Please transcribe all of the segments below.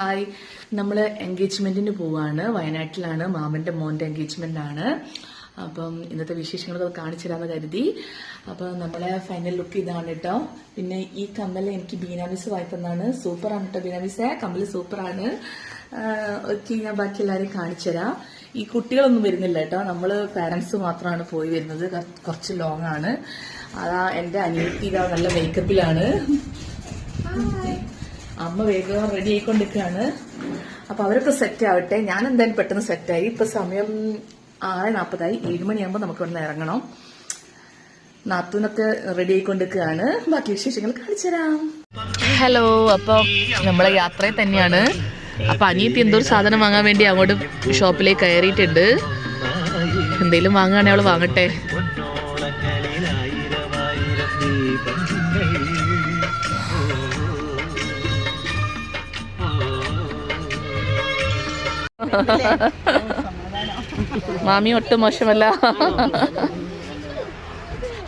Hi നമ്മൾ എൻഗേജ്മെന്റിന് പോവാണ്. വയനാട്ടിലാണ് മാമന്റെ മോന്റെ എൻഗേജ്മെന്റ് ആണ്. അപ്പം ഇന്നത്തെ വിശേഷങ്ങളൊക്കെ കാണിച്ചു തരാമെന്ന് കരുതി. അപ്പൊ നമ്മളെ ഫൈനൽ ലുക്ക് ഇതാണ് കേട്ടോ. പിന്നെ ഈ കമ്മൽ എനിക്ക് ബീനാമിസ് വായിത്തന്നാണ് സൂപ്പറാണ് കേട്ടോ ബീനാമിസ് കമ്മൽ സൂപ്പറാണ്. ഒക്കെ ഞാൻ ബാക്കി എല്ലാവരെയും കാണിച്ചു തരാം ഈ കുട്ടികളൊന്നും വരുന്നില്ല കേട്ടോ. നമ്മൾ പാരന്റ്സ് മാത്രമാണ് പോയി വരുന്നത്. കുറച്ച് ലോങ് ആണ്. അതാ എന്റെ അനിയത്തി നല്ല മേക്കപ്പിലാണ് അമ്മ വേഗം റെഡി ആയിക്കൊണ്ടിരിക്കുകയാണ്. അപ്പൊ അവരൊക്കെ സെറ്റ് ആവട്ടെ. ഞാൻ എന്തായാലും പെട്ടെന്ന് സെറ്റായി ഇപ്പൊ സമയം ആറ് നാൽപ്പതായി ഏഴ് മണിയാകുമ്പോൾ നമുക്ക് ഇവിടെ ഇറങ്ങണം. നാത്തൂനൊക്കെ റെഡി ആയിക്കൊണ്ടിരിക്കുകയാണ്. ബാക്കി വിശേഷങ്ങൾ കാണിച്ചു തരാം. ഹലോ അപ്പോൾ നമ്മളെ യാത്രയിൽ തന്നെയാണ്. അപ്പൊ അനിയത്തി എന്തോ സാധനം വാങ്ങാൻ വേണ്ടി അങ്ങോട്ട് ഷോപ്പിലേക്ക് കയറിയിട്ടുണ്ട്. എന്തെങ്കിലും വാങ്ങുകയാണെങ്കിൽ അവൾ വാങ്ങട്ടെ. മാമി ഒട്ടും മോശമല്ല.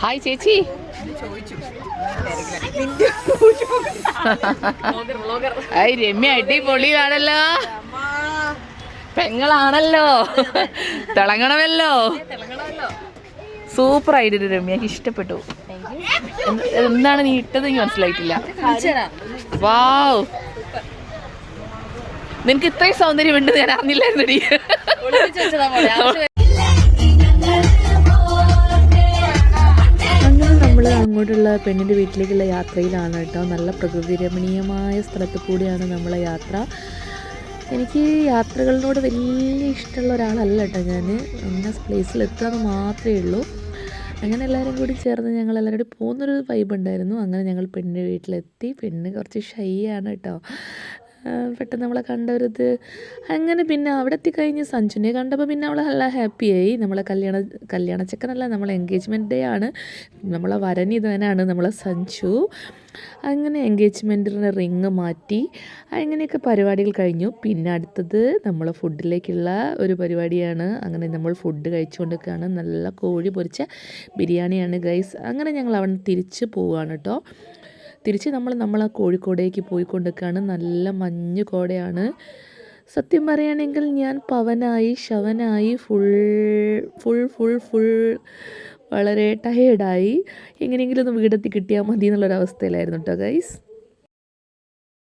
ഹായ് ചേച്ചി. ഹായ് രമ്യ അടിപൊളിയാണല്ലോ പെങ്ങളാണല്ലോ. തിളങ്ങണമല്ലോ. സൂപ്പർ ആയിട്ട് രമ്യ ഇഷ്ടപ്പെട്ടു. എന്ത്- എന്താണ് നീ ഇട്ടത് എനിക്ക് മനസ്സിലായിട്ടില്ല. വാവ് നിനക്ക് ഇത്രയും സൗന്ദര്യമുണ്ട് ഞാൻ അറിഞ്ഞില്ലായിരുന്നു നീ അങ്ങനെ നമ്മൾ അങ്ങോട്ടുള്ള പെണ്ണിന്റെ വീട്ടിലേക്കുള്ള യാത്രയിലാണ് കേട്ടോ. നല്ല പ്രകൃതി രമണീയമായ സ്ഥലത്ത് കൂടിയാണ് നമ്മളെ യാത്ര. എനിക്ക് യാത്രകളിനോട് വലിയ ഇഷ്ടമുള്ള ഒരാളല്ല കേട്ടോ ഞാൻ ഇന്ന എന്ന് മാത്രമേ ഉള്ളൂ. അങ്ങനെ എല്ലാവരും കൂടി ചേർന്ന് ഞങ്ങൾ എല്ലാവരും കൂടി പോകുന്നൊരു വൈബ് ഉണ്ടായിരുന്നു. അങ്ങനെ ഞങ്ങൾ പെണ്ണിന്റെ വീട്ടിലെത്തി. പെണ്ണ് കുറച്ച് ഷൈ ആണ് കേട്ടോ. പെട്ടെന്ന് നമ്മളെ കണ്ടവരത്. അങ്ങനെ പിന്നെ അവിടെ എത്തിക്കഴിഞ്ഞ് സഞ്ജുനെ കണ്ടപ്പോൾ പിന്നെ അവൾ നല്ല ഹാപ്പിയായി. നമ്മളെ കല്യാണ കല്യാണ ചെക്കനല്ല നമ്മളെ എൻഗേജ്മെന്റ് ഡേ ആണ്. നമ്മളെ വരൻ ഇതുവനാണ് നമ്മളെ സഞ്ജു. അങ്ങനെ എൻഗേജ്മെന്റിന്റെ റിങ് മാറ്റി. അങ്ങനെയൊക്കെ പരിപാടികൾ കഴിഞ്ഞു. പിന്നെ അടുത്തത് നമ്മൾ ഫുഡിലേക്കുള്ള ഒരു പരിപാടിയാണ്. അങ്ങനെ നമ്മൾ ഫുഡ് കഴിച്ചുകൊണ്ടിരിക്കുകയാണ്. നല്ല കോഴി പൊരിച്ച ബിരിയാണിയാണ് ഗൈസ് അങ്ങനെ ഞങ്ങൾ അവിടെ തിരിച്ച് പോവുകയാണ് കേട്ടോ. തിരിച്ച് നമ്മൾ നമ്മൾ ആ കോഴിക്കോടേക്ക് പോയിക്കൊണ്ടിരിക്കുകയാണ് നല്ല മഞ്ഞ് കോടയാണ്. സത്യം പറയുകയാണെങ്കിൽ ഞാൻ പവനായി ശവനായി ഫുൾ ഫുൾ ഫുൾ ഫുൾ വളരെ ടയേർഡായി എങ്ങനെയെങ്കിലും ഒന്ന് വീടെത്തി കിട്ടിയാൽ മതി എന്നുള്ളൊരവസ്ഥയിലായിരുന്നു കേട്ടോ ഗൈസ്